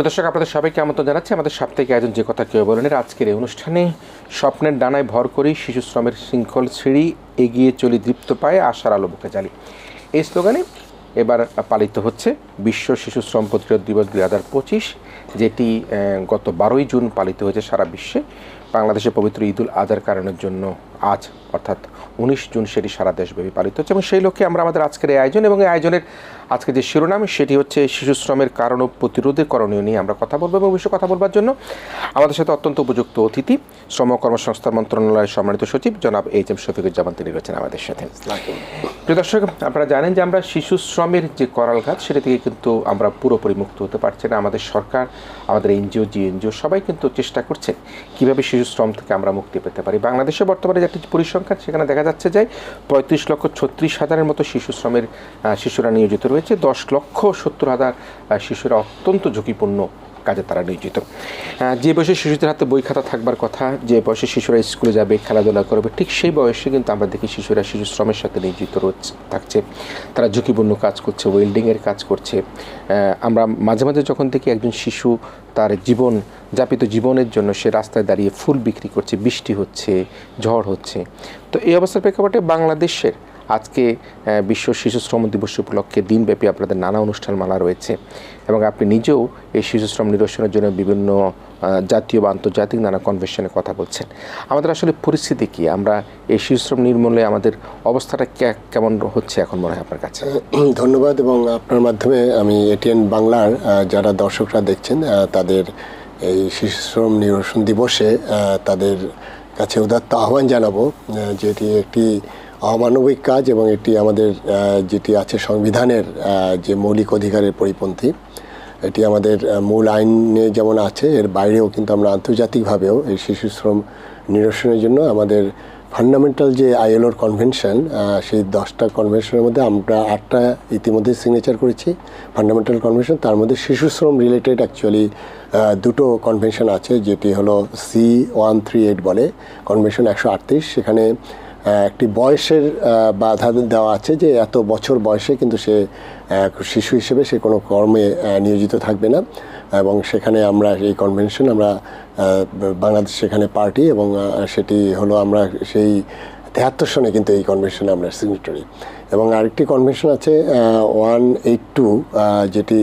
প্রদর্শক আপনাদের সবাইকে আমন্ত্রণ জানাচ্ছি। আমাদের সাপ্তাহিক আয়োজন যে কথা কেউ বলেন, আজকের এই অনুষ্ঠানে স্বপ্নের ডানায় ভর করেই শিশু শ্রমের শৃঙ্খল সিঁড়ি এগিয়ে চলি দীপ্ত পায়ে আশার আলো বুকে জ্বালি। এই স্লোগানে এবার পালিত হচ্ছে বিশ্ব শিশু শ্রম প্রতিরোধ দিবস দুই হাজার পঁচিশ, যেটি গত বারোই জুন পালিত হয়েছে সারা বিশ্বে। বাংলাদেশে পবিত্র ঈদুল আজহার কারণের জন্য আজ, অর্থাৎ উনিশ জুন, সেটি সারা দেশব্যাপী পালিত হচ্ছে। এবং সেই লক্ষ্যে আমরা আমাদের আজকের এই আয়োজন এবং এই আয়োজনের আজকে যে শিরোনাম, সেটি হচ্ছে শিশু শ্রমের কারণ ও প্রতিরোধের করণীয় নিয়ে আমরা কথা বলব এবং বিষয়ে কথা বলবার জন্য আমাদের সাথে অত্যন্ত উপযুক্ত অতিথি, শ্রম কর্মসংস্থান মন্ত্রণালয়ের সম্মানিত সচিব জনাব এইচ এম শফিকুজ্জামান। তিনি রয়েছেন আমাদের সাথে। প্রিয় দর্শক, আপনারা জানেন যে আমরা শিশু শ্রমের যে করালঘাত সেটা থেকে কিন্তু আমরা পুরোপুরি মুক্ত হতে পারছি না। আমাদের সরকার, আমাদের এনজিও জি এনজিও সবাই কিন্তু চেষ্টা করছে কীভাবে শিশু শ্রম থেকে আমরা মুক্তি পেতে পারি। বাংলাদেশে বর্তমানে যে একটি পরিসংখ্যান, সেখানে দেখা যাচ্ছে যে পঁয়ত্রিশ লক্ষ ছত্রিশ হাজারের মতো শিশু শ্রমের শিশুরা নিয়োজিত রয়েছে। দশ লক্ষ সত্তর হাজার শিশুরা অত্যন্ত ঝুঁকিপূর্ণ কাজে তারা নিয়োজিত। যে বয়সে শিশুদের হাতে বই খাতা থাকবার কথা, যে বয়সে শিশুরা স্কুলে যাবে, খেলাধুলা করবে, ঠিক সেই বয়সে কিন্তু আমরা দেখি শিশুরা শিশু শ্রমের সাথে নিয়োজিত রয়েছে, থাকছে। তারা ঝুঁকিপূর্ণ কাজ করছে ওয়েল্ডিংয়ের কাজ করছে। আমরা মাঝে মাঝে যখন দেখি একজন শিশু তার জীবন, যাপিত জীবনের জন্য সে রাস্তায় দাঁড়িয়ে ফুল বিক্রি করছে, বৃষ্টি হচ্ছে, ঝড় হচ্ছে। তো এই অবস্থার প্রেক্ষাপটে বাংলাদেশের আজকে বিশ্ব শিশু শ্রম দিবস উপলক্ষে দিনব্যাপী আপনাদের নানা অনুষ্ঠানমালা রয়েছে এবং আপনি নিজেও এই শিশু শ্রম নিরসনের জন্য বিভিন্ন জাতীয় বা আন্তর্জাতিক নানা কনভেনশনে কথা বলছেন। আমাদের আসলে পরিস্থিতি কি? আমরা এই শিশু শ্রম নির্মূলে আমাদের অবস্থাটা কেমন হচ্ছে এখন মনে হয় আপনার কাছে? ধন্যবাদ এবং আপনার মাধ্যমে আমি এটিএন বাংলার যারা দর্শকরা দেখছেন তাদের এই শিশু শ্রম নিরসন দিবসে তাদের কাছে উদাত্ত আহ্বান জানাব যেটি একটি অমানবিক কাজ এবং এটি আমাদের যেটি আছে সংবিধানের যে মৌলিক অধিকারের পরিপন্থী, এটি আমাদের মূল আইনে যেমন আছে, এর বাইরেও কিন্তু আমরা আন্তর্জাতিকভাবেও এই শিশু শ্রম নিরসনের জন্য আমাদের ফান্ডামেন্টাল যে আইএলওর কনভেনশন সেই দশটা কনভেনশনের মধ্যে আমরা আটটা ইতিমধ্যে সিগনেচার করেছি। ফান্ডামেন্টাল কনভেনশন তার মধ্যে শিশু শ্রম রিলেটেড অ্যাকচুয়ালি দুটো কনভেনশন আছে, যেটি হলো সি ওয়ান থ্রি এইট বলে কনভেনশন একশো আটত্রিশ, সেখানে একটি বয়সের বাধা দেওয়া আছে যে এত বছর বয়সে কিন্তু সে শিশু হিসেবে সে কোনো কর্মে নিয়োজিত থাকবে না। এবং সেখানে আমরা এই কনভেনশন আমরা বাংলাদেশ সেখানে পার্টি এবং সেটি হলো আমরা সেই তেহাত্তর সনে কিন্তু এই কনভেনশনে আমরা সিগনেটরি এবং আরেকটি কনভেনশন আছে ওয়ান এইট টু যেটি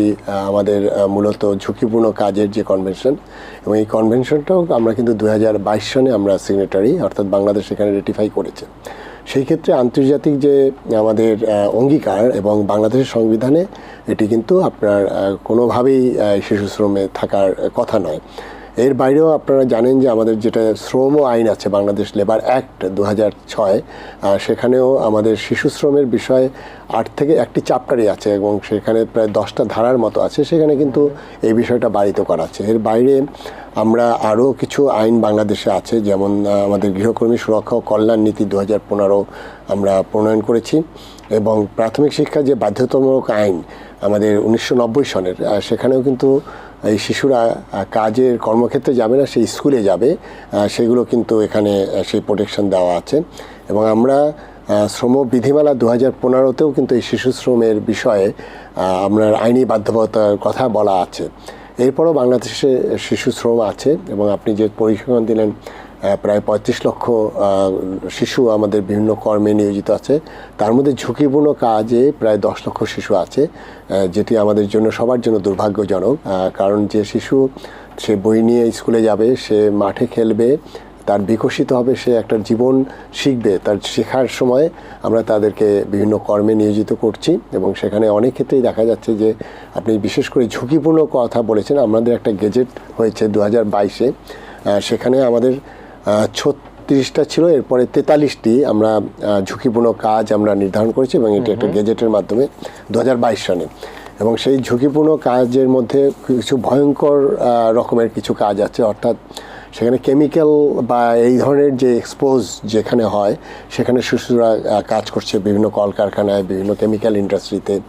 আমাদের মূলত ঝুঁকিপূর্ণ কাজের যে কনভেনশন এবং এই কনভেনশনটাও আমরা কিন্তু দু হাজার বাইশ সনে আমরা সিগনেটারি অর্থাৎ বাংলাদেশ এখানে রেটিফাই করেছে। সেই ক্ষেত্রে আন্তর্জাতিক যে, আমাদের অঙ্গীকার এবং বাংলাদেশের সংবিধানে এটি কিন্তু আপনার কোনোভাবেই শিশু শ্রমে থাকার কথা নয়। এর বাইরেও আপনারা জানেন যে আমাদের যেটা শ্রম আইন আছে, বাংলাদেশ লেবার অ্যাক্ট দু হাজার ছয় সেখানেও আমাদের শিশু শ্রমের বিষয়ে আট থেকে একটি চ্যাপ্টারই আছে এবং সেখানে প্রায় দশটা ধারার মতো আছে, সেখানে কিন্তু এই বিষয়টা বাড়িত করা আছে এর বাইরে আমরা আরও কিছু আইন বাংলাদেশে আছে, যেমন আমাদের গৃহকর্মী সুরক্ষা ও কল্যাণ নীতি দু হাজার পনেরো আমরা প্রণয়ন করেছি এবং প্রাথমিক শিক্ষা যে বাধ্যতামূলক আইন আমাদের উনিশশো নব্বই সনের সেখানেও কিন্তু এই শিশুরা কাজের কর্মক্ষেত্রে যাবে না, সেই স্কুলে যাবে। সেগুলো কিন্তু এখানে সেই প্রোটেকশন দেওয়া আছে। এবং আমরা শ্রম বিধিমালা দু হাজার পনেরোতেও কিন্তু এই শিশু শ্রমের বিষয়ে আপনার আইনি বাধ্যবাধকতার কথা বলা আছে। এরপরও বাংলাদেশে শিশু শ্রম আছে এবং আপনি যে পরিসংখ্যান দিলেন প্রায় পঁয়ত্রিশ লক্ষ শিশু আমাদের বিভিন্ন কর্মে নিয়োজিত আছে। তার মধ্যে ঝুঁকিপূর্ণ কাজে প্রায় দশ লক্ষ শিশু আছে যেটি আমাদের জন্য, সবার জন্য দুর্ভাগ্যজনক কারণ যে শিশু সে বই নিয়ে স্কুলে যাবে, সে মাঠে খেলবে, তার বিকশিত হবে, সে একটা জীবন শিখবে, তার শেখার সময় আমরা তাদেরকে বিভিন্ন কর্মে নিয়োজিত করছি এবং সেখানে অনেক ক্ষেত্রেই দেখা যাচ্ছে যে আপনি বিশেষ করে ঝুঁকিপূর্ণ কথা বলেছেন, আমাদের একটা গেজেট হয়েছে দু হাজার বাইশে সেখানে আমাদের ছত্রিশটা ছিল এরপরে তেতাল্লিশটি আমরা ঝুঁকিপূর্ণ কাজ আমরা নির্ধারণ করেছি এবং এটি একটা গেজেটের মাধ্যমে দু হাজার বাইশ সনে এবং সেই ঝুঁকিপূর্ণ কাজের মধ্যে কিছু ভয়ঙ্কর রকমের কিছু কাজ আছে অর্থাৎ সেখানে কেমিক্যাল বা এই ধরনের যে এক্সপোজ যেখানে হয় সেখানে শিশুরা কাজ করছে বিভিন্ন কলকারখানায় বিভিন্ন কেমিক্যাল ইন্ডাস্ট্রিতে।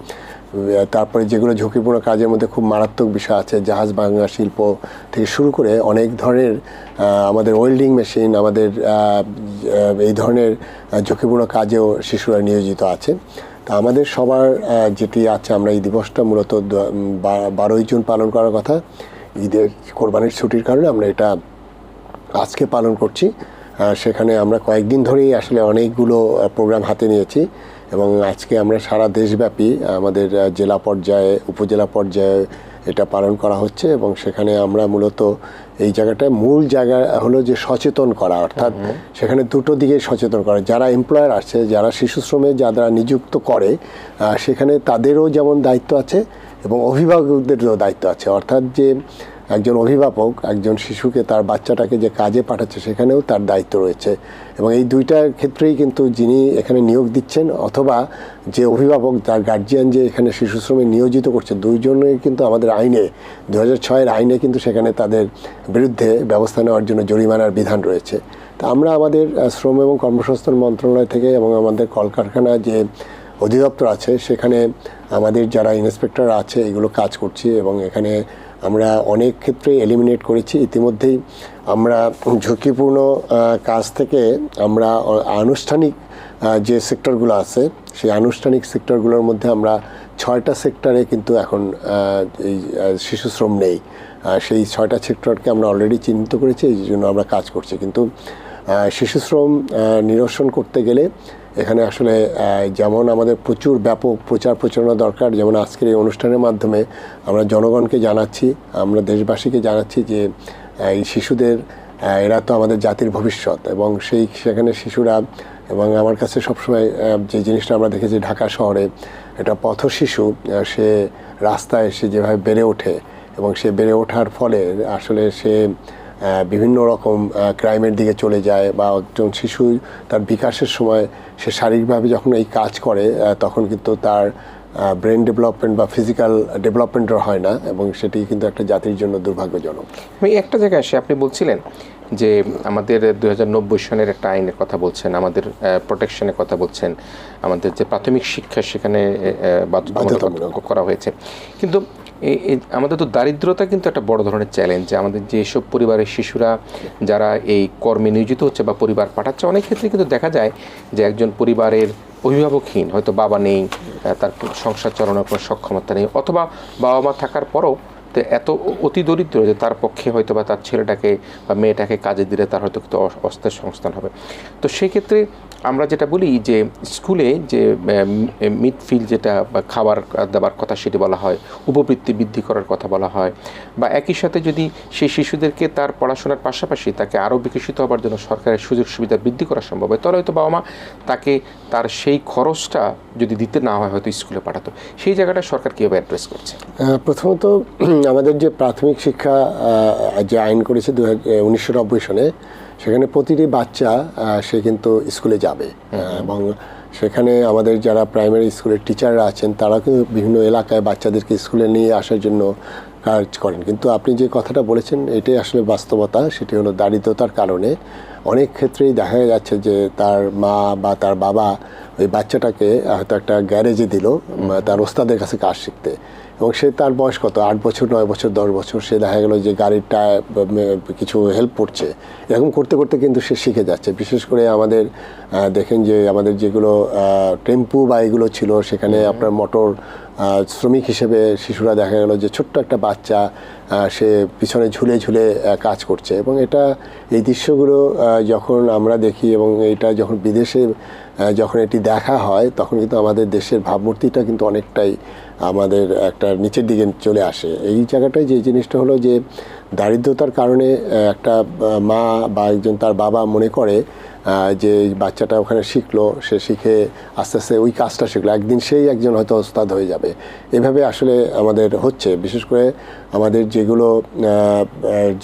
তারপরে যেগুলো ঝুঁকিপূর্ণ কাজের মধ্যে খুব মারাত্মক বিষয় আছে, জাহাজ ভাঙা, শিল্প থেকে শুরু করে অনেক ধরনের আমাদের ওয়েল্ডিং মেশিন, আমাদের এই ধরনের ঝুঁকিপূর্ণ কাজেও শিশুরা নিয়োজিত আছে। তা আমাদের সবার যেটি আছে আমরা এই দিবসটা মূলত বারোই জুন পালন করার কথা। ঈদের কোরবানির ছুটির কারণে আমরা এটা আজকে পালন করছি। সেখানে আমরা কয়েকদিন ধরেই আসলে অনেকগুলো প্রোগ্রাম হাতে নিয়েছি। এবং আজকে আমরা সারা দেশব্যাপী আমাদের জেলা পর্যায়ে উপজেলা পর্যায়ে এটা পালন করা হচ্ছে এবং সেখানে আমরা মূলত এই জায়গাটায় মূল জায়গা হলো যে সচেতন করা অর্থাৎ সেখানে দুটো দিকে সচেতন করা। যারা এমপ্লয়ার আছে যারা শিশু শ্রমে যারা নিযুক্ত করে সেখানে তাদেরও যেমন দায়িত্ব আছে এবং অভিভাবকদেরও দায়িত্ব আছে। অর্থাৎ যে একজন অভিভাবক, একজন শিশুকে তার বাচ্চাটাকে যে কাজে পাঠাচ্ছে সেখানেও তার দায়িত্ব রয়েছে। এবং এই দুইটার ক্ষেত্রেই কিন্তু যিনি এখানে নিয়োগ দিচ্ছেন অথবা যে অভিভাবক তার গার্জিয়ান যে এখানে শিশু শ্রমে নিয়োজিত করছে, দুইজনেই কিন্তু আমাদের আইনে দু হাজার আইনে কিন্তু সেখানে তাদের বিরুদ্ধে ব্যবস্থা নেওয়ার জন্য জরিমানার বিধান রয়েছে। তা আমরা আমাদের শ্রম এবং কর্মসংস্থান মন্ত্রণালয় থেকে এবং আমাদের কলকারখানা যে অধিদপ্তর আছে, সেখানে আমাদের যারা ইন্সপেক্টর আছে, এগুলো কাজ করছি এবং এখানে আমরা অনেক ক্ষেত্রে এলিমিনেট করেছি। ইতিমধ্যেই আমরা ঝুঁকিপূর্ণ কাজ থেকে আমরা আনুষ্ঠানিক যে সেক্টরগুলো আছে সেই আনুষ্ঠানিক সেক্টরগুলোর মধ্যে আমরা ছয়টা সেক্টরে কিন্তু এখন এই আহ, শিশু শ্রম নেই সেই ছয়টা সেক্টরকে আমরা অলরেডি চিহ্নিত করেছি এই জন্য আমরা কাজ করছি। কিন্তু আহ, শিশু শ্রম নিরসন করতে গেলে এখানে আসলে যেমন আমাদের প্রচুর ব্যাপক প্রচার প্রচারণা দরকার, যেমন আজকের এই অনুষ্ঠানের মাধ্যমে আমরা জনগণকে জানাচ্ছি, আমরা দেশবাসীকে জানাচ্ছি যে এই শিশুদের এরা তো আমাদের জাতির ভবিষ্যৎ এবং সেই সেখানে শিশুরা এবং আমার কাছে সবসময় যে জিনিসটা আমরা দেখেছি ঢাকা শহরে এটা পথ শিশু সে রাস্তায় এসে যেভাবে বেড়ে ওঠে এবং সে বেড়ে ওঠার ফলে আসলে সে বিভিন্ন রকম ক্রাইমের দিকে চলে যায় বা একজন শিশু তার বিকাশের সময় সে শারীরিকভাবে যখন এই কাজ করে তখন কিন্তু তার ব্রেন ডেভেলপমেন্ট বা ফিজিক্যাল ডেভেলপমেন্টও হয় না এবং সেটি কিন্তু একটা জাতির জন্য দুর্ভাগ্যজনক আমি একটা জায়গায় আসি আপনি বলছিলেন যে আমাদের দুই হাজার নব্বই সনের একটা আইনের কথা বলছেন আমাদের প্রোটেকশনের কথা বলছেন আমাদের যে প্রাথমিক শিক্ষা সেখানে বাধ্যতামূলক। করা হয়েছে কিন্তু আমাদের তো দারিদ্রতা কিন্তু একটা বড় ধরনের চ্যালেঞ্জ আমাদের যেসব পরিবারের শিশুরা যারা এই কর্মে নিয়োজিত হচ্ছে বা পরিবার পাঠাচ্ছে, অনেক ক্ষেত্রে কিন্তু দেখা যায় যে একজন পরিবারের অভিভাবকহীন, হয়তো বাবা নেই তার সংসার চালানোর কোনো সক্ষমতা নেই, অথবা বাবা মা থাকার পরও তো এত অতি দরিদ্র যে তার পক্ষে হয়তো বা তার ছেলেটাকে বা মেয়েটাকে কাজে দিলে তার হয়তো অস্থায়ী সংস্থান হবে। তো সেক্ষেত্রে আমরা যেটা বলি যে স্কুলে যে মিড ফিল যেটা বা খাবার দেওয়ার কথা সেটি বলা হয়, উপবৃত্তি বৃদ্ধি করার কথা বলা হয়, বা একই সাথে যদি সেই শিশুদেরকে তার পড়াশোনার পাশাপাশি তাকে আরও বিকশিত হবার জন্য সরকারের সুযোগ সুবিধা বৃদ্ধি করা সম্ভব হয়, তাহলে হয়তো বাবা মা তাকে তার সেই খরচটা যদি দিতে না হয় হয়তো স্কুলে পাঠাতো। সেই জায়গাটা সরকার কীভাবে অ্যাড্রেস করছে? প্রথমত আমাদের যে প্রাথমিক শিক্ষা যে আইন করেছে দু হাজার উনিশশো সনে সেখানে প্রতিটি বাচ্চা সে কিন্তু স্কুলে যাবে। এবং সেখানে আমাদের যারা প্রাইমারি স্কুলের টিচাররা আছেন তারা কিন্তু বিভিন্ন এলাকায় বাচ্চাদেরকে স্কুলে নিয়ে আসার জন্য কাজ করেন। কিন্তু আপনি যে কথাটা বলেছেন এটাই আসলে বাস্তবতা সেটি হলো দারিদ্রতার কারণে। অনেক ক্ষেত্রেই দেখা যাচ্ছে যে তার মা বা তার বাবা ওই বাচ্চাটাকে হয়তো একটা গ্যারেজে দিল তার ওস্তাদের কাছে কাজ শিখতে। এবং সে তার বয়স কত? আট বছর নয় বছর দশ বছর? সে দেখা গেল যে গাড়ির টায়ার কিছু হেল্প করছে। এরকম করতে করতে কিন্তু সে শিখে যাচ্ছে। বিশেষ করে আমাদের দেখেন যে আমাদের যেগুলো টেম্পু বা এগুলো ছিল সেখানে আপনার মোটর শ্রমিক হিসেবে শিশুরা দেখা গেল যে ছোট্ট একটা বাচ্চা সে পিছনে ঝুলে ঝুলে কাজ করছে। এবং এটা এই দৃশ্যগুলো যখন আমরা দেখি এবং এটা যখন বিদেশে যখন এটি দেখা হয় তখন কিন্তু আমাদের দেশের ভাবমূর্তিটা কিন্তু অনেকটাই আমাদের একটা নিচের দিকে চলে আসে। এই জায়গাটায় যে জিনিসটা হলো যে দারিদ্রতার কারণে একটা মা বা একজন তার বাবা মনে করে যে বাচ্চাটা ওখানে শিখলো সে শিখে আস্তে আস্তে ওই কাজটা শিখলো। একদিন সেই একজন হয়তো ওস্তাদ হয়ে যাবে। এভাবে আসলে আমাদের হচ্ছে। বিশেষ করে আমাদের যেগুলো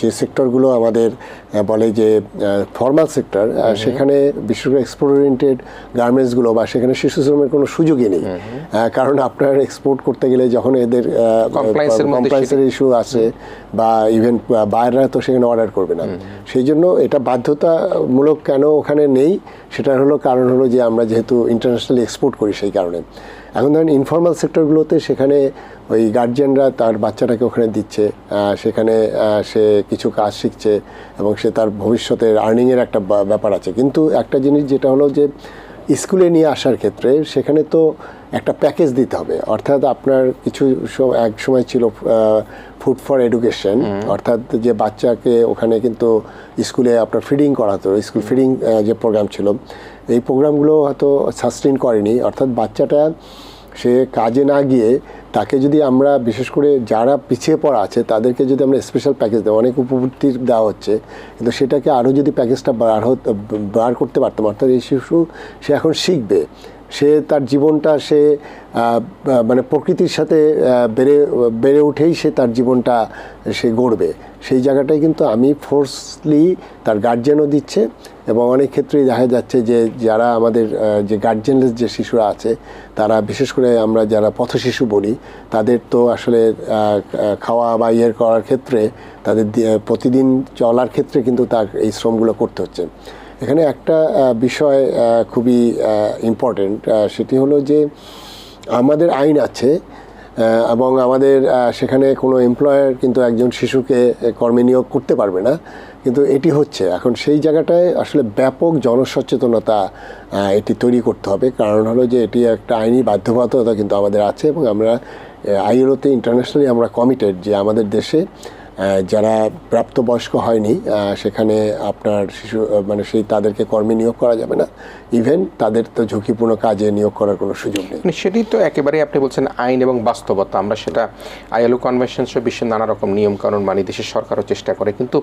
যে সেক্টরগুলো আমাদের বলে যে ফর্মাল সেক্টর সেখানে বিশেষ করে এক্সপোর্ট ওরিয়েন্টেড গার্মেন্টসগুলো বা সেখানে শিশু শ্রমের কোনো সুযোগই নেই। কারণ আপনার এক্সপোর্ট করতে গেলে যখন এদের কমপ্লায়েন্সের ইস্যু আছে বা ইভেন বাইরেরা তো সেখানে অর্ডার করবে না। সেই জন্য এটা বাধ্যতামূলক কেন ওখানে নেই। সেটা হলো কারণ হলো যে আমরা যেহেতু ইন্টারন্যাশনালি এক্সপোর্ট করি সেই কারণে। এখন ধরেন ইনফর্মাল সেক্টরগুলোতে সেখানে ওই গার্জিয়ানরা তার বাচ্চাটাকে ওখানে দিচ্ছে সেখানে সে কিছু কাজ শিখছে এবং সে তার ভবিষ্যতের আর্নিংয়ের একটা ব্যাপার আছে। কিন্তু একটা জিনিস যেটা হলো যে স্কুলে নিয়ে আসার ক্ষেত্রে সেখানে তো একটা প্যাকেজ দিতে হবে। অর্থাৎ আপনার কিছু এক সময় ছিল ফুড ফর এডুকেশন অর্থাৎ যে বাচ্চাকে ওখানে কিন্তু স্কুলে আপনার ফিডিং করাতো স্কুল ফিডিং যে প্রোগ্রাম ছিল এই প্রোগ্রামগুলো হয়তো সাস্টেন করেনি। অর্থাৎ বাচ্চাটা সে কাজে না গিয়ে তাকে যদি আমরা বিশেষ করে যারা পিছিয়ে পড়া আছে, তাদেরকে যদি আমরা স্পেশাল প্যাকেজ দেওয়া অনেক উপবৃত্তি দেওয়া হচ্ছে, কিন্তু সেটাকে আরও যদি প্যাকেজটা বার হতে, বার করতে পারতাম, অর্থাৎ এই শিশু সে এখন শিখবে। সে তার জীবনটা সে মানে প্রকৃতির সাথে বেড়ে বেড়ে উঠেই সে তার জীবনটা সে গড়বে। সেই জায়গাটায় কিন্তু আমি ফোর্সলি তার গার্জেনও দিচ্ছে এবং অনেক ক্ষেত্রেই দেখা যাচ্ছে যে যারা আমাদের যে গার্জেনলেস যে শিশুরা আছে, তারা বিশেষ করে আমরা যারা পথশিশু বলি, তাদের তো আসলে খাওয়া বা ইয়ের করার ক্ষেত্রে তাদের প্রতিদিন চলার ক্ষেত্রে কিন্তু তার এই শ্রমগুলো করতে হচ্ছে। এখানে একটা বিষয় খুবই ইম্পর্টেন্ট সেটি হলো যে আমাদের আইন আছে এবং আমাদের সেখানে কোনো এমপ্লয়ার কিন্তু একজন শিশুকে কর্মে নিয়োগ করতে পারবে না। কিন্তু এটি হচ্ছে, এখন সেই জায়গাটায় আসলে ব্যাপক জনসচেতনতা এটি তৈরি করতে হবে। কারণ হলো যে এটি একটা আইনি বাধ্যবাধকতা কিন্তু আমাদের আছে, এবং আমরা আইএলওতে ইন্টারন্যাশনালি আমরা কমিটেড যে আমাদের দেশে যারা প্রাপ্তবয়স্ক হয়নি সেখানে আপনার শিশু মানে সেই তাদেরকে কর্মে নিয়োগ করা যাবে না। ইভেন তাদের তো ঝুঁকিপূর্ণ কাজে নিয়োগ করার কোনো সুযোগ নেই। মানে সেটি তো একেবারেই আপনি বলছেন আইন এবং বাস্তবতা। আমরা সেটা আইএলও কনভেনশন সহ বিশ্বের নানা রকম নিয়ম কানুন মানি দেশের সরকারও চেষ্টা করে, কিন্তু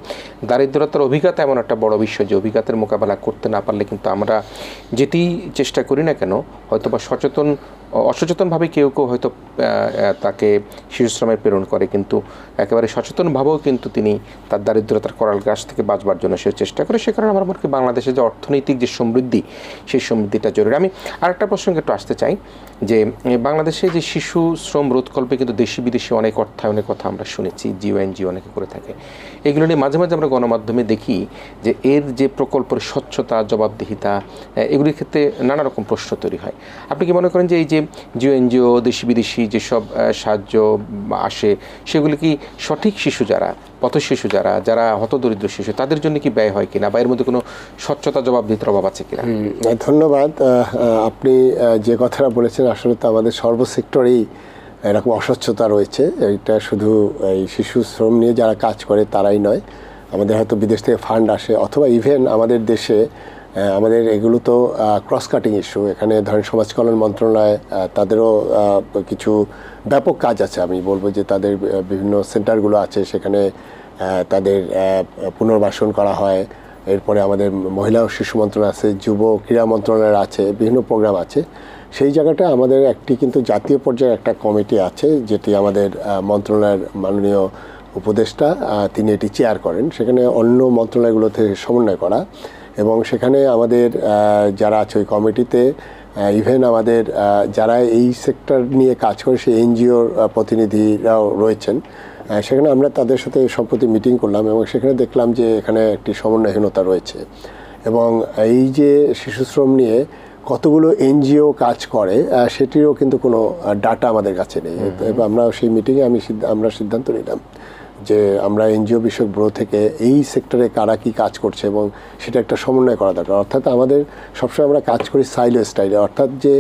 দারিদ্রতার অভিজ্ঞতা এমন একটা বড় বিষয় যে অভিজ্ঞতার মোকাবেলা করতে না পারলে কিন্তু আমরা যেটি চেষ্টা করি না কেন হয়তো বা সচেতন অসচেতনভাবে কেউ কেউ হয়তো তাকে শিশুশ্রমে প্রেরণ করে, কিন্তু একেবারে সচেতনভাবেও কিন্তু তিনি তার দারিদ্রতার করাল গাছ থেকে বাঁচবার জন্য সে চেষ্টা করে। সে কারণে আমার মনে বাংলাদেশের যে অর্থনৈতিক যে সমৃদ্ধি, সেই সমৃদ্ধিটা জরুরি। আমি আরেকটা প্রসঙ্গে একটু আসতে চাই, যে বাংলাদেশে যে শিশু শ্রম রোধকল্পে কিন্তু দেশি বিদেশি অনেক অর্থায়নের কথা আমরা শুনেছি, জিও, এনজিও অনেকে করে থাকে। এগুলো নিয়ে মাঝে মাঝে আমরা গণমাধ্যমে দেখি যে, এর যে প্রকল্পের স্বচ্ছতা, জবাবদিহিতা এগুলির ক্ষেত্রে নানা রকম প্রশ্ন তৈরি হয়। আপনি কি মনে করেন যে এই যে জিও এনজিও দেশি বিদেশি যেসব সাহায্য আসে, সেগুলি কি সঠিক শিশু যারা, পথ শিশু যারা যারা হতদরিদ্র শিশু, তাদের জন্য কি ব্যয় হয় কিনা বা এর মধ্যে কোনো স্বচ্ছতা জবাব জবাবদিহিতার অভাব আছে কিনা? ধন্যবাদ। আপনি যে কথাটা বলেছেন, আসলে তো আমাদের সর্বসেক্টরেই এরকম অস্বচ্ছতা রয়েছে। এটা শুধু এই শিশু শ্রম নিয়ে যারা কাজ করে, তারাই নয়। আমাদের হয়তো বিদেশ থেকে ফান্ড আসে, অথবা ইভেন আমাদের দেশে আমাদের এগুলো তো ক্রস কাটিং ইস্যু এখানে ধরেন সমাজ কল্যাণ মন্ত্রণালয় তাদেরও কিছু ব্যাপক কাজ আছে। আমি বলব যে তাদের বিভিন্ন সেন্টারগুলো আছে, সেখানে তাদের পুনর্বাসন করা হয়। এরপরে আমাদের মহিলা ও শিশু মন্ত্রণালয় আছে, যুব ক্রীড়া মন্ত্রণালয় আছে, বিভিন্ন প্রোগ্রাম আছে। সেই জায়গাটা আমাদের একটি কিন্তু জাতীয় পর্যায়ে একটা কমিটি আছে, যেটি আমাদের মন্ত্রণালয়ের মাননীয় উপদেষ্টা তিনি এটি চেয়ার করেন। সেখানে অন্য মন্ত্রণালয়গুলোতে সমন্বয় করা। এবং সেখানে আমাদের যারা আছে ওই কমিটিতে ইভেন আমাদের যারা এই সেক্টর নিয়ে কাজ করে সেই এনজিওর প্রতিনিধিরাও রয়েছেন সেখানে আমরা তাদের সাথে সম্প্রতি মিটিং করলাম এবং সেখানে দেখলাম যে এখানে একটি সমন্বয়হীনতা রয়েছে। এবং এই যে শিশু শ্রম নিয়ে কতগুলো এনজিও কাজ করে সেটিরও কিন্তু কোনো ডাটা আমাদের কাছে নেই। আমরা সেই মিটিংয়ে আমি আমরা সিদ্ধান্ত নিলাম। যে আমরা এনজিও বিষয়ক ব্যুরো থেকে এই সেক্টরে কারা কি কাজ করছে এবং সেটা একটা সমন্বয় করা দরকার। অর্থাৎ আমাদের সবসময় আমরা কাজ করি সাইলো স্টাইলে অর্থাৎ যে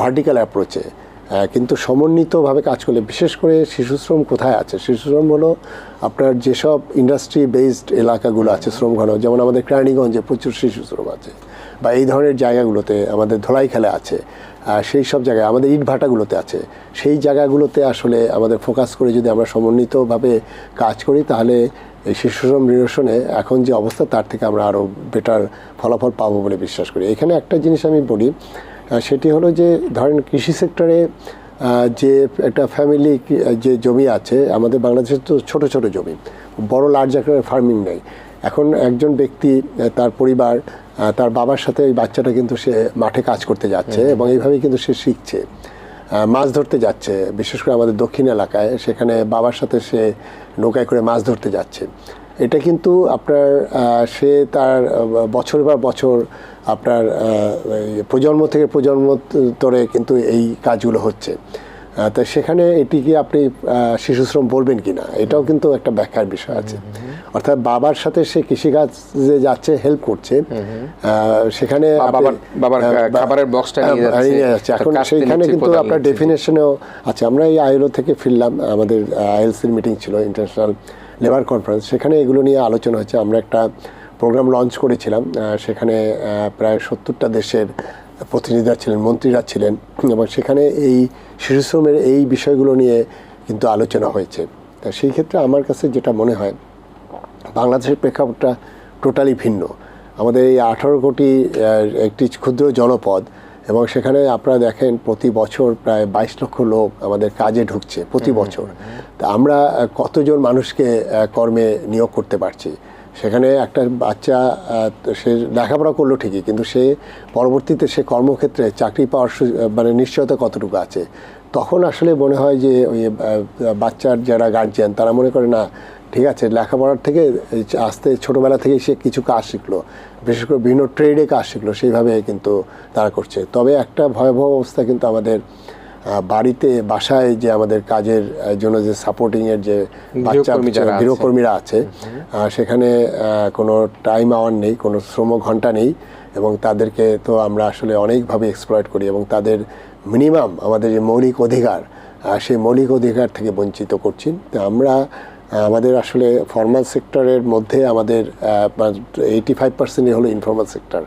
ভার্টিক্যাল অ্যাপ্রোচে কিন্তু সমন্বিতভাবে কাজ করলে, বিশেষ করে শিশুশ্রম কোথায় আছে? শিশুশ্রম হলো আপনার যেসব ইন্ডাস্ট্রি বেসড এলাকাগুলো আছে শ্রম ঘন যেমন আমাদের কেরানীগঞ্জে প্রচুর শিশুশ্রম আছে বা এই ধরনের জায়গাগুলোতে আমাদের ধলাই খেলা আছে। সেই সব জায়গায় আমাদের ইট ভাটাগুলোতে আছে। সেই জায়গাগুলোতে আসলে আমাদের ফোকাস করে যদি আমরা সমন্বিতভাবে কাজ করি, তাহলে এই শিশু শ্রম নিরসনে এখন যে অবস্থা, তার থেকে আমরা আরও বেটার ফলাফল পাবো বলে বিশ্বাস করি। এখানে একটা জিনিস আমি বলি সেটি হলো যে, ধরেন কৃষি সেক্টরে যে একটা ফ্যামিলি যে জমি আছে, আমাদের বাংলাদেশে তো ছোট ছোট জমি, বড় লার্জ আকারের ফার্মিং নেই। এখন একজন ব্যক্তি তার পরিবার তার বাবার সাথে ওই বাচ্চাটা কিন্তু সে মাঠে কাজ করতে যাচ্ছে এবং এইভাবেই কিন্তু সে শিখছে। মাছ ধরতে যাচ্ছে বিশেষ করে আমাদের দক্ষিণ এলাকায়। সেখানে বাবার সাথে সে নৌকায় করে মাছ ধরতে যাচ্ছে। এটা কিন্তু আপনার সে তার বছর বা বছর আপনার প্রজন্ম থেকে প্রজন্ম তরে কিন্তু এই কাজগুলো হচ্ছে। তো সেখানে এটিকে আপনি শিশুশ্রম বলবেন কি না এটাও কিন্তু একটা ব্যাখ্যার বিষয় আছে। অর্থাৎ বাবার সাথে সে কৃষিকাজে যাচ্ছে হেল্প করছে। সেখানে বাবার- খাবারের boxটা নিয়ে যাচ্ছে, এখন সেইখানে কিন্তু আপনার ডেফিনেশনেও আছে। আমরা এই আইএলও থেকে ফিরলাম আমাদের আইএলসির মিটিং ছিল ইন্টারন্যাশনাল লেবার কনফারেন্স সেখানে এগুলো নিয়ে আলোচনা হচ্ছে আমরা একটা প্রোগ্রাম লঞ্চ করেছিলাম। সেখানে প্রায় সত্তরটা দেশের প্রতিনিধিরা ছিলেন মন্ত্রীরা ছিলেন এবং সেখানে এই শিশু শ্রমের এই বিষয়গুলো নিয়ে কিন্তু আলোচনা হয়েছে। তা সেই ক্ষেত্রে আমার কাছে যেটা মনে হয় বাংলাদেশের প্রেক্ষাপটটা টোটালি ভিন্ন। আমাদের এই আঠারো কোটি একটি ক্ষুদ্র জনপদ এবং সেখানে আপনারা দেখেন প্রতি বছর প্রায় বাইশ লক্ষ লোক আমাদের কাজে ঢুকছে প্রতি বছর। তা আমরা কতজন মানুষকে কর্মে নিয়োগ করতে পারছি? সেখানে একটা বাচ্চা সে লেখাপড়া করল ঠিকই কিন্তু সে পরবর্তীতে সে কর্মক্ষেত্রে চাকরি পাওয়ার মানে নিশ্চয়তা কতটুকু আছে? তখন আসলে মনে হয় যে ওই বাচ্চার যারা গার্জিয়ান তারা মনে করে না ঠিক আছে লেখাপড়ার থেকে আস্তে ছোটোবেলা থেকে সে কিছু কাজ শিখলো। বিশেষ করে বিভিন্ন ট্রেডে কাজ শিখলো সেইভাবে কিন্তু তারা করছে। তবে একটা ভয়াবহ অবস্থা কিন্তু আমাদের বাড়িতে বাসায় যে আমাদের কাজের জন্য যে সাপোর্টিংয়ের যে বাচ্চা। গৃহকর্মীরা আছে সেখানে কোনো টাইম আওয়ার নেই কোনো শ্রম ঘণ্টা নেই এবং তাদেরকে তো আমরা আসলে অনেকভাবে এক্সপ্লয়েট করি এবং তাদের মিনিমাম আমাদের যে মৌলিক অধিকার সেই মৌলিক অধিকার থেকে বঞ্চিত করছি। তো আমরা আমাদের আসলে ফর্মাল সেক্টরের মধ্যে আমাদের এইটি ফাইভ পার্সেন্টই হলো ইনফর্মাল সেক্টর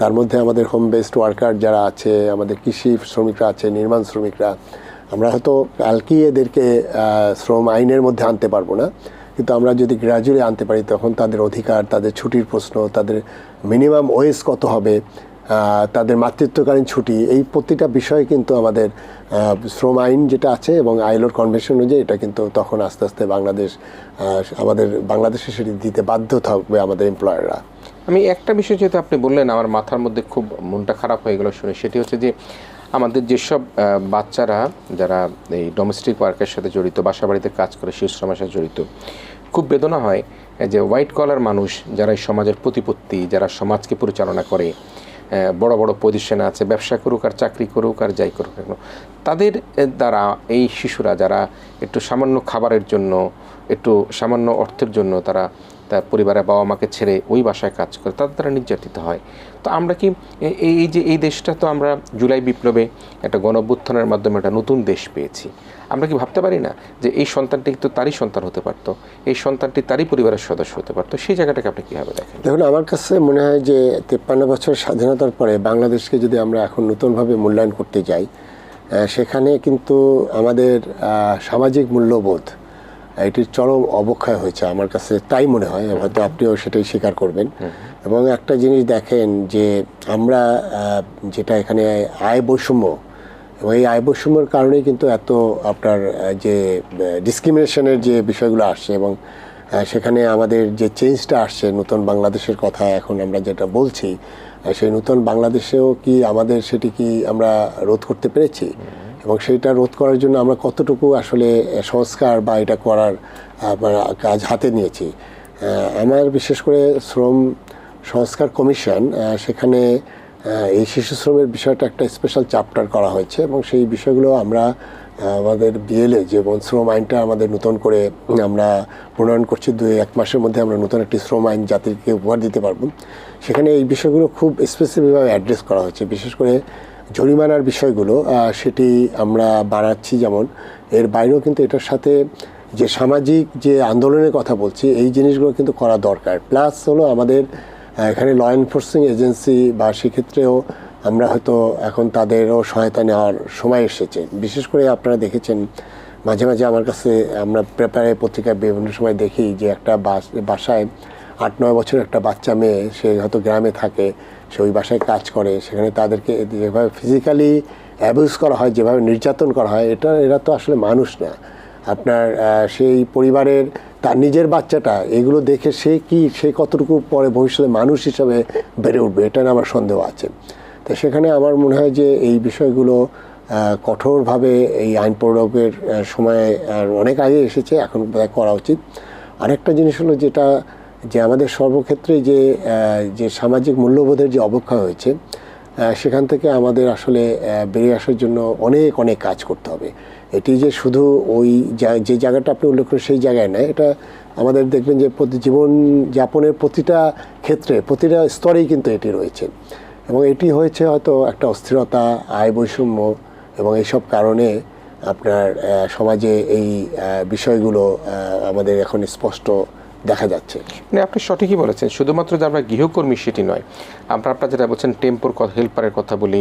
তার মধ্যে আমাদের হোম বেসড ওয়ার্কার যারা আছে, আমাদের কৃষি শ্রমিকরা আছে, নির্মাণ শ্রমিকরা, আমরা হয়তো কালকে এদেরকে শ্রম আইনের মধ্যে আনতে পারব না। কিন্তু আমরা যদি গ্র্যাজুয়ালি আনতে পারি, তখন তাদের অধিকার, তাদের ছুটির প্রশ্ন, তাদের মিনিমাম ওয়েজ কত হবে তাদের মাতৃত্বকালীন ছুটি, এই প্রতিটা বিষয় কিন্তু আমাদের শ্রম আইন যেটা আছে এবং আইলোর কনভেনশন অনুযায়ী এটা কিন্তু তখন আস্তে আস্তে বাংলাদেশ আমাদের বাংলাদেশে সেটি দিতে বাধ্য থাকবে আমাদের এমপ্লয়াররা আমি একটা বিষয় যেহেতু আপনি বললেন, আমার মাথার মধ্যে খুব মনটা খারাপ হয়ে গেল শুনে, সেটি হচ্ছে যে আমাদের যেসব বাচ্চারা যারা এই ডোমেস্টিক ওয়ার্কের সাথে জড়িত বাসা বাড়িতে কাজ করে শিশু শ্রমের সাথে জড়িত, খুব বেদনা হয় যে হোয়াইট কলার মানুষ যারা এই সমাজের প্রতিপত্তি, যারা সমাজকে পরিচালনা করে বড় বড় পজিশনে আছে, ব্যবসা করুক আর চাকরি করুক আর যাই করুক কেন, তাদের দ্বারা এই শিশুরা যারা একটু সামান্য খাবারের জন্য, একটু সামান্য অর্থের জন্য তারা তার পরিবারের বাবা মাকে ছেড়ে ওই বাসায় কাজ করে, তাদের দ্বারা নির্যাতিত হয়। তো আমরা কি এই এই যে এই দেশটা তো আমরা জুলাই বিপ্লবে একটা গণঅভ্যুত্থানের মাধ্যমে একটা নতুন দেশ পেয়েছি। আমরা কি ভাবতে পারি না যে এই সন্তানটি তো তারই সন্তান হতে পারতো এই সন্তানটি তারই পরিবারের সদস্য হতে পারতো সেই জায়গাটাকে আপনি কীভাবে দেখেন? দেখুন আমার কাছে মনে হয় যে তেপ্পান্ন বছর স্বাধীনতার পরে বাংলাদেশকে যদি আমরা এখন নতুনভাবে মূল্যায়ন করতে যাই সেখানে কিন্তু আমাদের সামাজিক মূল্যবোধ এটির চরম অবক্ষয় হয়েছে আমার কাছে তাই মনে হয় হয়তো আপনিও সেটাই স্বীকার করবেন। এবং একটা জিনিস দেখেন যে আমরা যেটা এখানে আয় বৈষম্য এবং এই আয় বৈষম্যের কারণেই কিন্তু এত আপনার যে ডিসক্রিমিনেশনের যে বিষয়গুলো আসছে এবং সেখানে আমাদের যে চেঞ্জটা আসছে নতুন বাংলাদেশের কথা এখন আমরা যেটা বলছি সেই নতুন বাংলাদেশেও কি আমাদের সেটি কি আমরা রোধ করতে পেরেছি? এবং সেইটা রোধ করার জন্য আমরা কতটুকু আসলে সংস্কার বা এটা করার কাজ হাতে নিয়েছি? আমার বিশেষ করে শ্রম সংস্কার কমিশন সেখানে এই শিশু শ্রমের বিষয়টা একটা স্পেশাল চ্যাপ্টার করা হয়েছে এবং সেই বিষয়গুলো আমরা আমাদের বিএলএ যে শ্রম আইনটা আমাদের নতুন করে আমরা প্রণয়ন করছি দুই এক মাসের মধ্যে আমরা নতুন একটি শ্রম আইন জাতিকে উপহার দিতে পারব। সেখানে এই বিষয়গুলো খুব স্পেসিফিকভাবে অ্যাড্রেস করা হয়েছে। বিশেষ করে জরিমানার বিষয়গুলো সেটি আমরা বাড়াচ্ছি যেমন, এর বাইরেও কিন্তু এটার সাথে যে সামাজিক যে আন্দোলনের কথা বলছি, এই জিনিসগুলো কিন্তু করা দরকার। প্লাস হলো আমাদের এখানে ল এনফোর্সিং এজেন্সি বা সেক্ষেত্রেও আমরা হয়তো এখন তাদেরও সহায়তা নেওয়ার সময় এসেছে। বিশেষ করে আপনারা দেখেছেন, মাঝে মাঝে আমার কাছে আমরা পেপারে পত্রিকায় বিভিন্ন সময় দেখি যে একটা বাস, বাসায় আট, নয় বছরের একটা বাচ্চা মেয়ে, সে হয়তো গ্রামে থাকে, সে ওই বাসায় কাজ করে, সেখানে তাদেরকে যেভাবে ফিজিক্যালি অ্যাবিউজ করা হয়, যেভাবে নির্যাতন করা হয়, এটা, এরা তো আসলে মানুষ না। আপনার সেই পরিবারের তার নিজের বাচ্চাটা, এগুলো দেখে সে কি, সে কতটুকু পরে ভবিষ্যতে মানুষ হিসাবে বেড়ে উঠবে, এটা আমার সন্দেহ আছে। তো সেখানে আমার মনে হয় যে এই বিষয়গুলো কঠোরভাবে এই আইন প্রয়োগের সময় অনেক আগে এসেছে, এখন করা উচিত। আরেকটা জিনিস হলো যেটা, যে আমাদের সর্বক্ষেত্রে যে যে সামাজিক মূল্যবোধের যে অবক্ষয় হয়েছে সেখান থেকে আমাদের আসলে বেরিয়ে আসার জন্য অনেক অনেক কাজ করতে হবে। এটি যে শুধু ওই যে জায়গাটা আপনি উল্লেখ করেন সেই জায়গায় নয়, এটা আমাদের দেখবেন যে প্রতি জীবন যাপনের প্রতিটা ক্ষেত্রে, প্রতিটা স্তরেই কিন্তু এটি রয়েছে। এবং এটি হয়েছে হয়তো একটা অস্থিরতা, আয় বৈষম্য এবং এইসব কারণে আপনার সমাজে এই বিষয়গুলো আমাদের এখন স্পষ্ট দেখা যাচ্ছে। মানে আপনি সঠিকই বলেছেন। শুধুমাত্র যে আমরা গৃহকর্মী সেটি নয়, আমরা আপনার যেটা বলছেন, টেম্পোর হেল্পারের কথা বলি,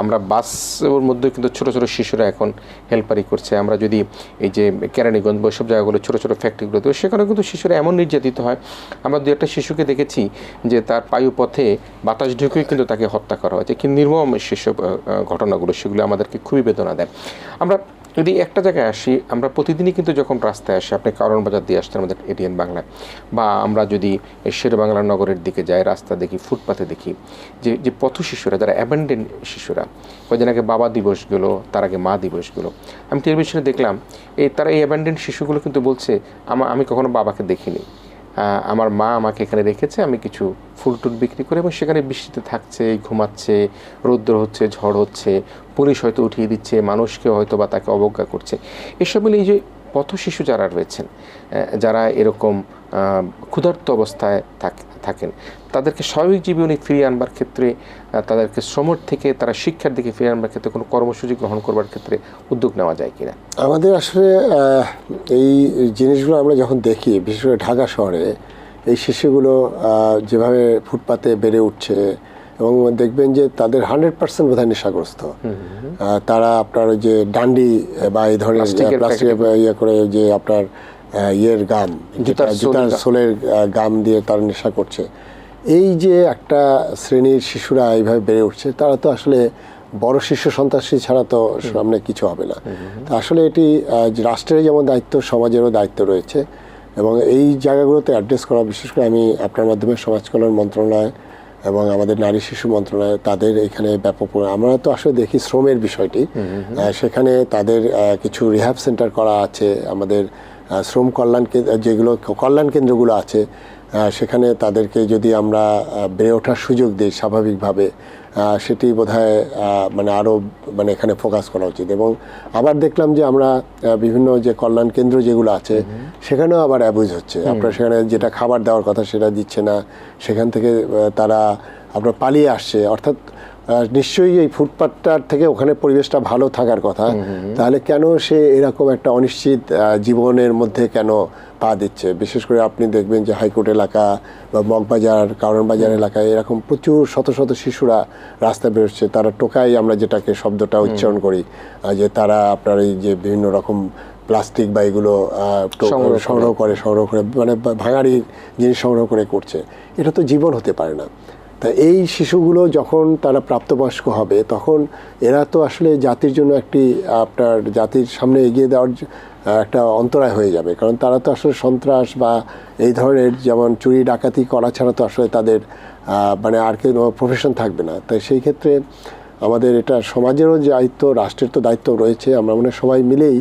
আমরা বাস ওর মধ্যে কিন্তু ছোটো ছোটো শিশুরা এখন হেল্পারি করছে। আমরা যদি এই যে কেরানীগঞ্জ সব জায়গাগুলো ছোটো ছোটো ফ্যাক্টরিগুলো তো সেখানে কিন্তু শিশুরা এমন নির্যাতিত হয়। আমরা দু একটা শিশুকে দেখেছি যে তার পায়ু পথে বাতাস ঢুকেই কিন্তু তাকে হত্যা করা হয়েছে। কি নির্মম সেসব ঘটনাগুলো, সেগুলো আমাদেরকে খুবই বেদনা দেয়। আমরা যদি একটা জায়গায় আসি, আমরা প্রতিদিনই কিন্তু যখন রাস্তায় আসি, আপনি কারণ বাজার দিয়ে আসতেন আমাদের এডিএন বাংলায়, বা আমরা যদি শের বাংলা নগরের দিকে যাই, রাস্তা দেখি ফুটপাথে দেখি, যে যে পথ শিশুরা, যারা অ্যাবান্ডেন শিশুরা কয়েকদিন আগে বাবা দিবস গেল, তার আগে মা দিবস গেল। আমি টেলিভিশনে দেখলাম, এই, তারা এই অ্যাবান্ডেন শিশুগুলো কিন্তু বলছে, আমা, আমি কখনো বাবাকে দেখিনি। আমার মা আমাকে এখানে রেখেছে, আমি কিছু ফুল টুল বিক্রি করে এবং সেখানে বৃষ্টিতে থাকছে, ঘুমাচ্ছে, রৌদ্র হচ্ছে, ঝড় হচ্ছে, পুলিশ হয়তো উঠিয়ে দিচ্ছে মানুষকে হয়তো বা তাকে অবজ্ঞা করছে। এসব মিলে এই যে পথ শিশু যারা রয়েছেন যারা এরকম ক্ষুধার্ত অবস্থায় থাকেন। তাদেরকে স্বাভাবিক জীবনে ফিরিয়ে আনবার ক্ষেত্রে তাদেরকে শ্রমর থেকে তারা শিক্ষার দিকে ফিরিয়ে আনবার ক্ষেত্রে কোনো কর্মসূচি গ্রহণ করবার ক্ষেত্রে উদ্যোগ নেওয়া যায় কিনা? আমাদের আসলে এই জিনিসগুলো আমরা যখন দেখি বিশেষ করে ঢাকা শহরে এই শিশুগুলো যেভাবে ফুটপাতে বেড়ে উঠছে এবং দেখবেন যে তাদের হান্ড্রেড পার্সেন্ট বোধহয় নেশাগ্রস্ত। তারা আপনার ওই যে ডান্ডি বা এই ধরনের প্লাস্টিকের ইয়ে করে যে আপনার ইয়ের গাম জুতার। সোলের গাম দিয়ে তারা নেশা করছে। এই যে একটা শ্রেণির শিশুরা এইভাবে বেড়ে উঠছে তারা তো আসলে বড় শিশু সন্ত্রাসী ছাড়া তো সামনে কিছু হবে না। তা আসলে এটি রাষ্ট্রের যেমন দায়িত্ব সমাজেরও দায়িত্ব রয়েছে। এবং এই জায়গাগুলোতে অ্যাড্রেস করা বিশেষ করে আমি আপনার মাধ্যমে সমাজ কল্যাণ মন্ত্রণালয় এবং আমাদের নারী শিশু মন্ত্রণালয় তাদের এখানে ব্যাপক আমরা তো আসলে দেখি শ্রমের বিষয়টি। সেখানে তাদের কিছু রিহ্যাব সেন্টার করা আছে। আমাদের শ্রম কল্যাণ যেগুলো কল্যাণ কেন্দ্রগুলো আছে সেখানে তাদেরকে যদি আমরা বেড়ে ওঠার সুযোগ দিই স্বাভাবিকভাবে সেটি বোধহয় মানে আরও মানে এখানে ফোকাস করা উচিত। এবং আবার দেখলাম যে আমরা বিভিন্ন যে কল্যাণ কেন্দ্র যেগুলো আছে সেখানেও আবার অ্যাবুজ হচ্ছে। আপনার সেখানে যেটা খাবার দেওয়ার কথা সেটা দিচ্ছে না। সেখান থেকে তারা আপনার পালিয়ে আসছে। অর্থাৎ নিশ্চয়ই এই ফুটপাথটার থেকে ওখানে পরিবেশটা ভালো থাকার কথা। তাহলে কেন সে এরকম একটা অনিশ্চিত জীবনের মধ্যে কেন পা দিচ্ছে? বিশেষ করে আপনি দেখবেন যে হাইকোর্ট এলাকা বা মগবাজার কারণ বাজার এলাকায় এরকম প্রচুর শত শত শিশুরা রাস্তায় বেরোচ্ছে। তারা টোকাই আমরা যেটাকে শব্দটা উচ্চারণ করি যে তারা আপনার এই যে বিভিন্ন রকম প্লাস্টিক বা এগুলো আহ, সংগ্রহ করে। সংগ্রহ করে সংগ্রহ করে মানে ভাঙাড়ি জিনিস সংগ্রহ করে করছে। এটা তো জীবন হতে পারে না। তা এই শিশুগুলো যখন তারা প্রাপ্তবয়স্ক হবে, তখন এরা তো আসলে জাতির জন্য একটি, আপনার জাতির সামনে এগিয়ে দেওয়ার একটা অন্তরায় হয়ে যাবে। কারণ তারা তো আসলে সন্ত্রাস বা এই ধরনের যেমন চুরি, ডাকাতি, করা ছাড়া তো আসলে তাদের মানে আর কোনো প্রফেশন থাকবে না। তাই সেই ক্ষেত্রে আমাদের এটা সমাজেরও দায়িত্ব রাষ্ট্রের তো দায়িত্ব রয়েছে। আমরা মনে সবাই মিলেই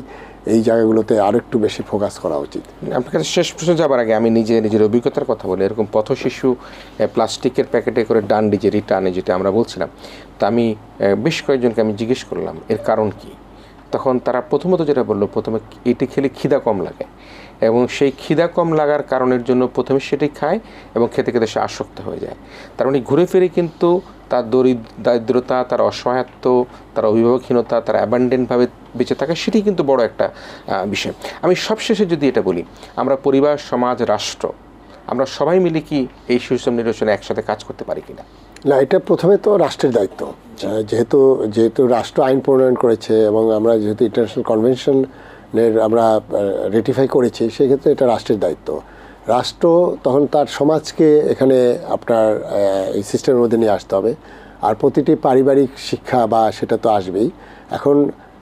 এই জায়গাগুলোতে আরও একটু বেশি ফোকাস করা উচিত। আপনার কাছে শেষ প্রশ্ন যাবার আগে আমি নিজে নিজের অভিজ্ঞতার কথা বলি। এরকম পথ শিশু প্লাস্টিকের প্যাকেটে করে ডান্ডি যে রিটার্নে যেটা আমরা বলছিলাম, তা আমি বেশ কয়েকজনকে আমি জিজ্ঞেস করলাম, এর কারণ কি? তখন তারা প্রথমত যেটা বলল, প্রথমে এটি খেলে খিদা কম লাগে। এবং সেই খিদা কম লাগার কারণের জন্য প্রথমে সেটি খায় এবং খেতে খেতে সে আসক্ত হয়ে যায়। তার মানে ঘুরে ফিরে কিন্তু তার দরিদ্র দারিদ্রতা তার অসহায়ত্ব তার অভিভাবকহীনতা তার অ্যাবান্ডেন্টভাবে বেঁচে থাকা সেটি কিন্তু বড় একটা বিষয়। আমি সবশেষে যদি এটা বলি আমরা পরিবার সমাজ রাষ্ট্র আমরা সবাই মিলে কি এই সুষম নিরসনে একসাথে কাজ করতে পারি কিনা? না এটা প্রথমে তো রাষ্ট্রের দায়িত্ব। যেহেতু যেহেতু রাষ্ট্র আইন প্রণয়ন করেছে এবং আমরা যেহেতু ইন্টারন্যাশনাল কনভেনশনের আমরা রেটিফাই করেছি, সেক্ষেত্রে এটা রাষ্ট্রের দায়িত্ব। রাষ্ট্র তখন তার সমাজকে এখানে আপনার এই সিস্টেমের মধ্যে নিয়ে আসতে হবে। আর প্রতিটি পারিবারিক শিক্ষা বা সেটা তো আসবেই। এখন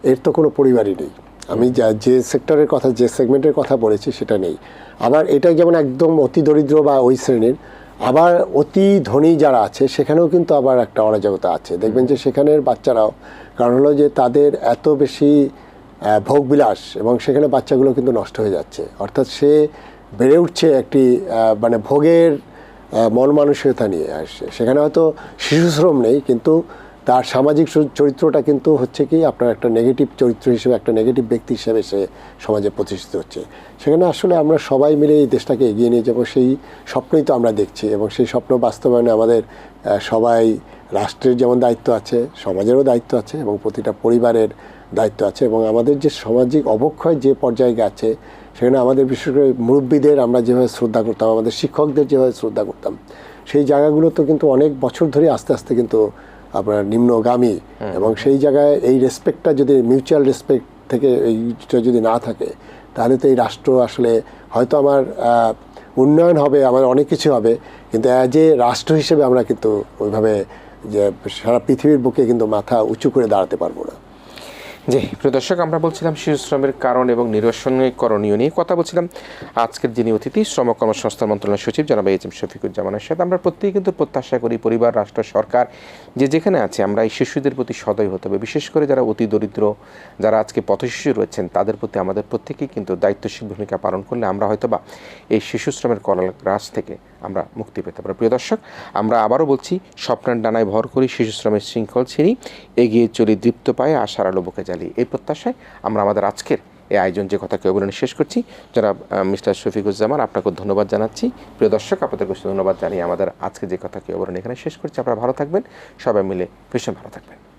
এর তো কোনো পরিবারই নেই। আমি যা, যে সেক্টরের কথা, যে সেগমেন্টের কথা বলেছি, সেটা নেই। আবার এটা যেমন একদম অতি দরিদ্র বা ওই শ্রেণির, আবার অতি ধনী যারা আছে, সেখানেও কিন্তু আবার একটা অরাজকতা আছে। দেখবেন যে সেখানের বাচ্চারাও, কারণ হলো যে তাদের এত বেশি ভোগবিলাস এবং সেখানে বাচ্চাগুলো কিন্তু নষ্ট হয়ে যাচ্ছে। অর্থাৎ সে বেড়ে উঠছে একটি মানে ভোগের মন মানসিকতা নিয়ে। আসছে সেখানে হয়তো শিশু শ্রম নেই, কিন্তু তার সামাজিক চরিত্রটা কিন্তু হচ্ছে কি, আপনার একটা নেগেটিভ চরিত্র হিসেবে, একটা নেগেটিভ ব্যক্তি হিসেবে সে সমাজে প্রতিষ্ঠিত হচ্ছে। সেখানে আসলে আমরা সবাই মিলে এই দেশটাকে এগিয়ে নিয়ে যাব, সেই স্বপ্নই তো আমরা দেখছি এবং সেই স্বপ্ন বাস্তবায়নে আমাদের সবাই, রাষ্ট্রের যেমন দায়িত্ব আছে, সমাজেরও দায়িত্ব আছে এবং প্রতিটা পরিবারের দায়িত্ব আছে এবং আমাদের যে সামাজিক অবক্ষয় যে পর্যায়ে গেছে সেখানে আমাদের বিশেষ করে মুরব্বীদের আমরা যেভাবে শ্রদ্ধা করতাম আমাদের শিক্ষকদের যেভাবে শ্রদ্ধা করতাম সেই জায়গাগুলো তো কিন্তু অনেক বছর ধরে আস্তে আস্তে কিন্তু আপনার নিম্নগামী এবং সেই জায়গায় এই রেসপেক্টটা যদি মিউচুয়াল রেসপেক্ট থেকে এইটা যদি না থাকে তাহলে তো এই রাষ্ট্র আসলে হয়তো আমার উন্নয়ন হবে আমার অনেক কিছু হবে কিন্তু অ্যাজ এ রাষ্ট্র হিসেবে আমরা কিন্তু ওইভাবে যে সারা পৃথিবীর বুকে কিন্তু মাথা উঁচু করে দাঁড়াতে পারব না। জি, প্রিয় দর্শক, আমরা বলছিলাম শিশু শ্রমের কারণ এবং নিরসনের করণীয় নিয়ে কথা বলছিলাম আজকের যিনি অতিথি, শ্রম কর্মসংস্থান মন্ত্রণালয়ের সচিব জনাব এইচ এম শফিকুজ্জামানের সাথে। আমরা প্রত্যেকেই কিন্তু প্রত্যাশা করি পরিবার, রাষ্ট্র, সরকার, যে যেখানে আছে, আমরা এই শিশুদের প্রতি সদয় হতে হবে। বিশেষ করে যারা অতি দরিদ্র, যারা আজকে পথশিশু রয়েছেন, তাদের প্রতি আমাদের প্রত্যেকেই কিন্তু দায়িত্বশীল ভূমিকা পালন করলে আমরা হয়তোবা এই শিশু শ্রমের গ্রাস থেকে আমরা মুক্তি পেতে পারি। প্রিয় দর্শক, আমরা আবারও বলছি, স্বপ্নের ডানায় ভর করি শিশু শ্রমের শৃঙ্খল ছিঁড়ি এগিয়ে চলি দীপ্ত পায়ে, আশার আলো বুকে জ্বালি। এই প্রত্যাশায় আমরা আমাদের আজকের এই আয়োজন যে কথা কেউ শেষ করছি যারা মিস্টার শফিকুজ্জামান আপনাকে ধন্যবাদ জানাচ্ছি। প্রিয় দর্শক আপনাদেরকে ধন্যবাদ জানিয়ে আমাদের আজকে যে কথা কেউ বলেন এখানে শেষ করছি। আপনারা ভালো থাকবেন, সবাই মিলে ভীষণ ভালো থাকবেন।